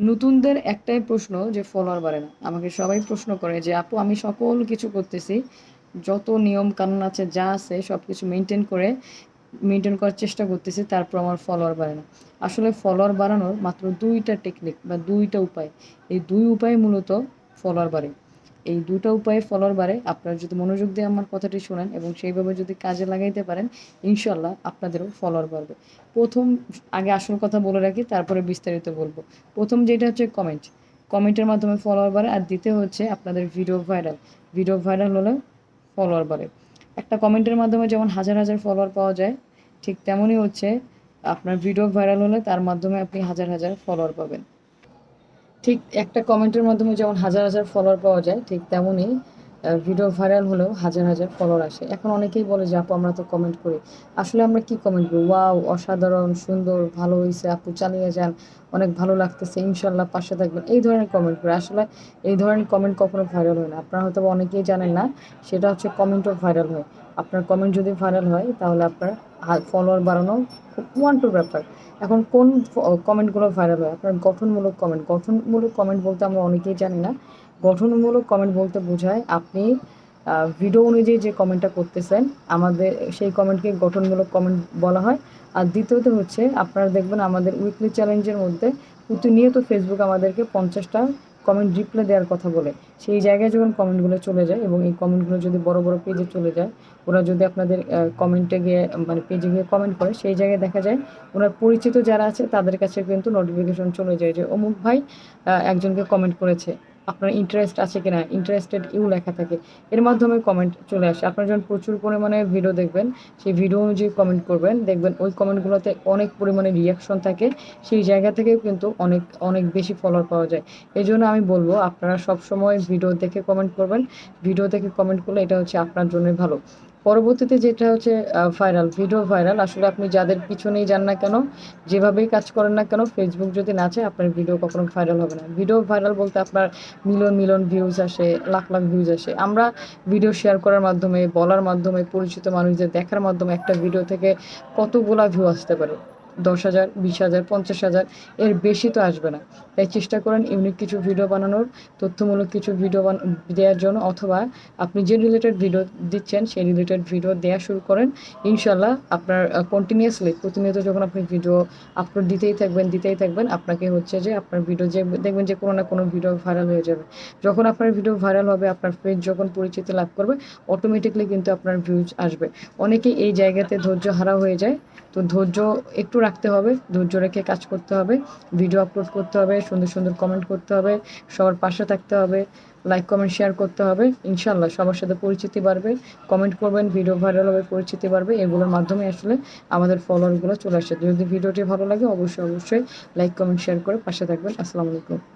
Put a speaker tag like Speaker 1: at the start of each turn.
Speaker 1: নতুনদের একটাই প্রশ্ন যে ফলোয়ার বাড়ে না। আমাকে সবাই প্রশ্ন করে যে, আপু, আমি সকল কিছু করতেছি। যত নিয়ম কানুন আছে, যা আছে সব কিছু মেনটেন করে মেনটেন করার চেষ্টা করতেছি, তারপর আমার ফলোয়ার বাড়ে না। আসলে ফলোয়ার বাড়ানোর মাত্র দুইটা টেকনিক বা দুইটা উপায়। এই দুই উপায় মূলত ফলোয়ার বাড়ে। এই দুটো উপায়ে ফলোয়ার বাড়ে আপনারা যদি মনোযোগ দিয়ে আমার কথাটি শোনেন এবং সেইভাবে যদি কাজে লাগাইতে পারেন ইনশাল্লাহ আপনাদেরও ফলোয়ার বাড়বে। প্রথম আগে আসল কথা বলে রাখি, তারপরে বিস্তারিত বলব। প্রথম যেটা হচ্ছে কমেন্ট কমেন্টের মাধ্যমে ফলোয়ার বাড়ে আর দ্বিতীয় হচ্ছে আপনাদের ভিডিও ভাইরাল ভিডিও ভাইরাল হলে ফলোয়ার বাড়ে। একটা কমেন্টের মাধ্যমে যেমন হাজার হাজার ফলোয়ার পাওয়া যায়, ঠিক তেমনই হচ্ছে আপনার ভিডিও ভাইরাল হলে তার মাধ্যমে আপনি হাজার হাজার ফলোয়ার পাবেন। ঠিক একটা কমেন্টের মাধ্যমে যেমন হাজার হাজার ফলোয়ার পাওয়া যায়, ঠিক তেমনই ভিডিও ভাইরাল হলেও হাজার হাজার ফলোয়ার আসে। এখন অনেকেই বলে যে, আপু, আমরা তো কমেন্ট করি। আসলে আমরা কি কমেন্ট করি? ওয়াও অসাধারণ, সুন্দর, ভালো হয়েছে আপু, চালিয়ে যান, অনেক ভালো লাগতেছে ইনশাল্লাহ পাশে থাকবেন। এই ধরনের কমেন্ট করে। আসলে এই ধরনের কমেন্ট কখনো ভাইরাল হয় না। আপনারা হয়তো অনেকেই জানেন না, সেটা হচ্ছে কমেন্টও ভাইরাল হয়। আপনার কমেন্ট যদি ভাইরাল হয়, তাহলে আপনার ফলোয়ার বাড়ানো ওয়ান টু ব্যাপার। এখন কোন কমেন্টগুলো ভাইরাল হয়? আপনার গঠনমূলক কমেন্ট গঠনমূলক কমেন্ট বলতে আমরা অনেকেই জানি না। গঠনমূলক কমেন্ট বলতে বোঝায় আপনি ভিডিও অনুযায়ী যে কমেন্টটা করতেছেন, আমাদের, সেই কমেন্টকে গঠনমূলক কমেন্ট বলা হয়। আর দ্বিতীয়ত হচ্ছে, আপনারা দেখবেন আমাদের উইকলি চ্যালেঞ্জের মধ্যে প্রতিনিয়ত ফেসবুক আমাদেরকে পঞ্চাশটা কমেন্ট রিপ্লাই দেওয়ার কথা বলে, সেই জায়গায় যখন কমেন্টগুলো চলে যায় এবং এই কমেন্টগুলো যদি বড় বড় পেজে চলে যায়, ওরা যদি আপনাদের কমেন্টে গিয়ে মানে পেজে গিয়ে কমেন্ট করে, সেই জায়গায় দেখা যায় ওনার পরিচিত যারা আছে তাদের কাছে কিন্তু নোটিফিকেশন চলে যায় যে অমুক ভাই একজনকে কমেন্ট করেছে। আপনার ইন্টারেস্ট আছে কিনা ইন্টারেস্টেড ইউ লেখা থাকে, এর মাধ্যমে কমেন্ট চলে আসে। আপনারা যখন প্রচুর পরিমাণে ভিডিও দেখবেন, সেই ভিডিও অনুযায়ী কমেন্ট করবেন, দেখবেন ওই কমেন্টগুলোতে অনেক পরিমাণে রিয়াকশন থাকে, সেই জায়গা থেকেও কিন্তু অনেক অনেক বেশি ফলোয়ার পাওয়া যায়। এই জন্য আমি বলব, আপনারা সবসময় ভিডিও দেখে কমেন্ট করবেন। ভিডিও দেখে কমেন্ট করলে এটা হচ্ছে আপনার জন্যই ভালো। পরবর্তীতে যেটা হচ্ছে ভাইরাল ভিডিও ভাইরাল আসলে আপনি যাদের পিছনেই যান না কেন, যেভাবেই কাজ করেন না কেন ফেসবুক যদি না চায়, আপনার ভিডিও কখনো ভাইরাল হবে না। ভিডিও ভাইরাল বলতে আপনার মিলন মিলন ভিউজ আসে, লাখ লাখ ভিউজ আসে। আমরা ভিডিও শেয়ার করার মাধ্যমে, বলার মাধ্যমে, পরিচিত মানুষদের দেখার মাধ্যমে একটা ভিডিও থেকে কতগুলা ভিউ আসতে পারে? দশ হাজার, বিশ হাজার, পঞ্চাশ হাজার, এর বেশি তো আসবে না। তাই চেষ্টা করেন ইউনিক কিছু ভিডিও বানানোর, তথ্যমূলক কিছু ভিডিও দেওয়ার জন্য, অথবা আপনি যে রিলেটেড ভিডিও দিচ্ছেন, সেই রিলেটেড ভিডিও দেওয়া শুরু করেন। ইনশাল্লাহ আপনার কন্টিনিউয়াসলি প্রতিনিয়ত যখন আপনি ভিডিও আপলোড দিতেই থাকবেন দিতেই থাকবেন, আপনাকে হচ্ছে যে আপনার ভিডিও যে, দেখবেন যে কোনো না কোনো ভিডিও ভাইরাল হয়ে যাবে। যখন আপনার ভিডিও ভাইরাল হবে, আপনার পেজ যখন পরিচিতি লাভ করবে অটোমেটিকলি কিন্তু আপনার ভিউজ আসবে। অনেকেই এই জায়গাতে ধৈর্য হারা হয়ে যায়। তো ধৈর্য একটু রাখতে হবে, ধৈর্য রেখে কাজ করতে হবে ভিডিও আপলোড করতে হবে, সুন্দর সুন্দর কমেন্ট করতে হবে, সবার পাশে থাকতে হবে লাইক কমেন্ট শেয়ার করতে হবে ইনশাল্লাহ সবার সাথে পরিচিতি বাড়বে কমেন্ট করবেন ভিডিও ভাইরাল হবে, পরিচিতি বাড়বে, এগুলোর মাধ্যমে আসলে আমাদের ফলোয়ারগুলো চলে আসে। যদি ভিডিওটি ভালো লাগে, অবশ্যই অবশ্যই লাইক কমেন্ট শেয়ার করে পাশে থাকবেন। আসসালামু আলাইকুম।